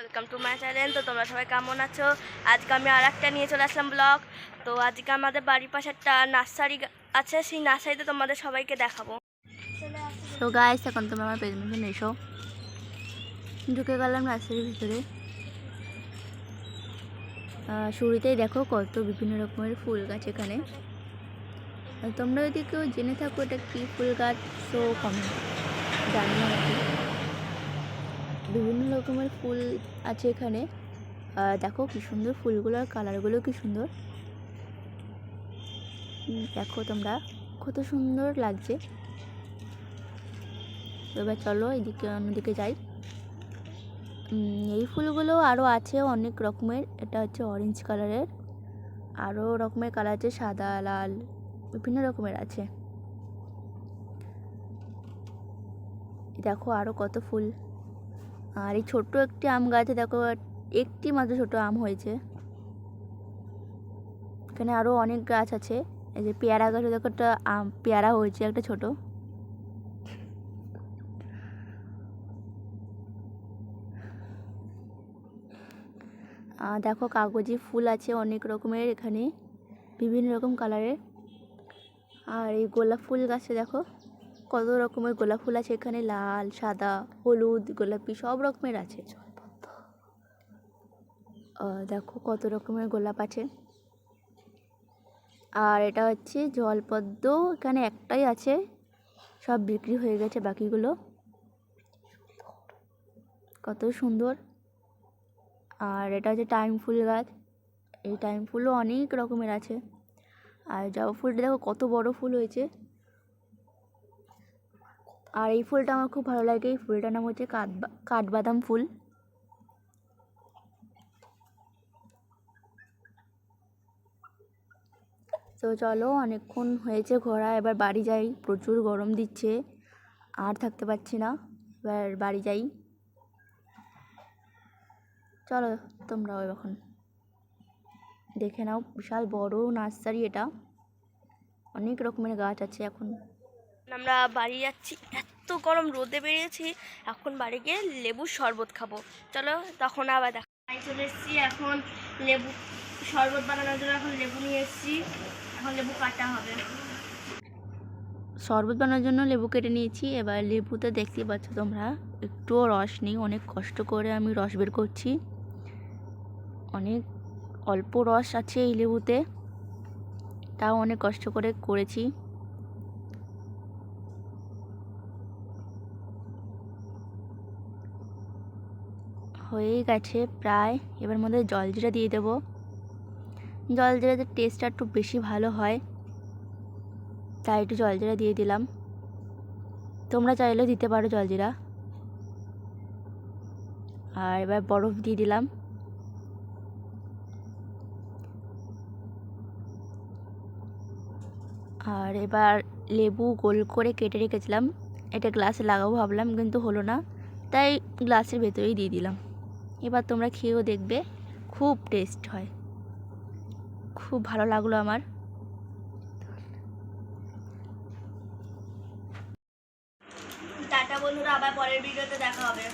Welcome to my channel তো তোমরা সবাই কেমন আছো? আজকে আমি আর একটা নিয়ে চলে আসলাম ব্লগ তো আজকে আমাদের বাড়ির পাশে একটা নার্সারি আছে, সেই নার্সারিতে তোমাদের সবাইকে দেখাবো। তো গাইস এখন তোমরা আমার পেছনে এসো। ঢুকে গেলাম নার্সারির ভিতরে। শুরুতেই দেখো কত বিভিন্ন রকমের ফুল গাছ এখানে। তোমরা যদি কেউ জেনে থাকো এটা কী ফুল গাছ তো কমেন্ট জানি না রকমের ফুল আছে এখানে। দেখো কি সুন্দর ফুলগুলো আর কালারগুলো কি সুন্দর। দেখো তোমরা, কত সুন্দর লাগছে। এবার চলো এদিকে, অন্যদিকে যাই। এই ফুলগুলো আরও আছে অনেক রকমের। এটা হচ্ছে অরেঞ্জ কালারের আরও রকমের কালার আছে, সাদা, লাল, বিভিন্ন রকমের আছে। দেখো আরও কত ফুল। আর এই ছোট্ট একটি আম গাছে দেখো, একটি মাত্র ছোট আম হয়েছে। এখানে আরও অনেক গাছ আছে। এই যে পেয়ারা গাছে দেখো একটা আম, পেয়ারা হয়েছে একটা ছোট। দেখো কাগজি ফুল আছে অনেক রকমের এখানে, বিভিন্ন রকম কালারের আর এই গোলাপ ফুল গাছে দেখো। কত রকমের গোলাপ ফুল আছে এখানে? লাল, সাদা, হলুদ, গোলাপি, সব রকমের আছে। দেখো কত রকমের গোলাপ আছে। আর এটা হচ্ছে জলপদ্ম, এখানে একটাই আছে। সব বিক্রি হয়ে গেছে বাকিগুলো। কত সুন্দর। আর এটা হচ্ছে টাইম ফুল গাছ। এই টাইম ফুলও অনেক রকমের আছে। আর জবা ফুলটা দেখো কত বড় ফুল হয়েছে। আর এই ফুলটা আমার খুব ভালো লাগে। এই ফুলটার নাম হচ্ছে কাঠবা কাঠবাদাম ফুল। তো চলো, অনেকক্ষণ হয়েছে ঘোরা, এবার বাড়ি যাই। প্রচুর গরম দিচ্ছে, আর থাকতে পারছি না। এবার বাড়ি যাই। চলো, তোমরাও এখন দেখে নাও। বিশাল বড় নার্সারি এটা। অনেক রকমের গাছ আছে এখন। আমরা বাড়ি যাচ্ছি। এত গরম, রোদে বেরিয়েছি। এখন বাড়ি গিয়ে লেবুর শরবত খাব। চলো, তখন আবার দেখা চলে এসেছি এখন লেবু শরবত বানানোর জন্য। এখন লেবু নিয়ে এসেছি। এখন লেবু কাটা হবে। শরবত বানানোর জন্য লেবু কেটে নিয়েছি। এবার লেবুতে দেখতেই পাচ্ছ তোমরা, একটুও রস নেই। অনেক কষ্ট করে আমি রস বের করছি। অনেক অল্প রস আছে এই লেবুতে। তাও অনেক কষ্ট করে করেছি। হয়েই গেছে প্রায়। এবার মধ্যে জলজিরা দিয়ে দেবো। জলজিরাতে টেস্টটা একটু বেশি ভালো হয়। তাই একটু জলজিরা দিয়ে দিলাম। তোমরা চাইলেও দিতে পারো জলজিরা আর এবার বরফ দিয়ে দিলাম। আর এবার লেবু গোল করে কেটে রেখেছিলাম। এটা গ্লাসে লাগাবো ভাবলাম, কিন্তু হলো না। তাই গ্লাসের ভেতরেই দিয়ে দিলাম। এবার তোমরা খেয়েও দেখবে, খুব টেস্ট হয়। খুব ভালো লাগল আমার। টাটা বন্ধুরা, আবার পরের ভিডিওতে দেখা হবে।